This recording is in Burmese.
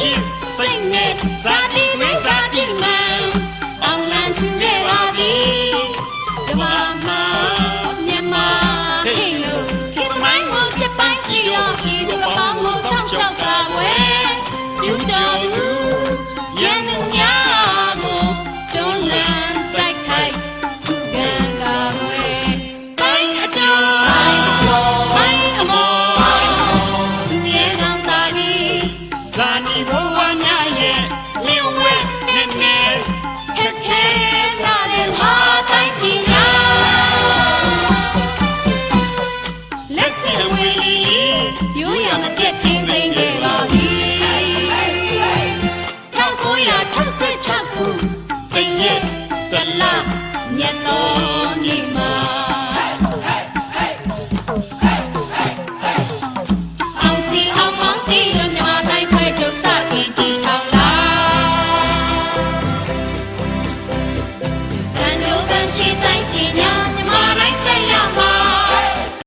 ချင်းစိတ်နဲ့ဇာတိဝိဇာတိမံအောင်လန်းထူခဲ့ပါသည်ဓမ္မမှာမြန်မာခေလို့ခေမိုင်းကိုစပိုင်းကြည့်တော့ဤသူအပေါင်းကိုဆောင်ရှောက်ကာကွယ်ကျူးကျော် ဘဝများရဲ့လျှော့ဝဲနေနေခက်ခဲလာတဲ့မတိုင်းပြည်များလက်စီဝီလီလီရိုးရမပြတ်တင်းသိမ့်ခဲ့ပါသည်1966ခုတည့်ရက်တလညတော်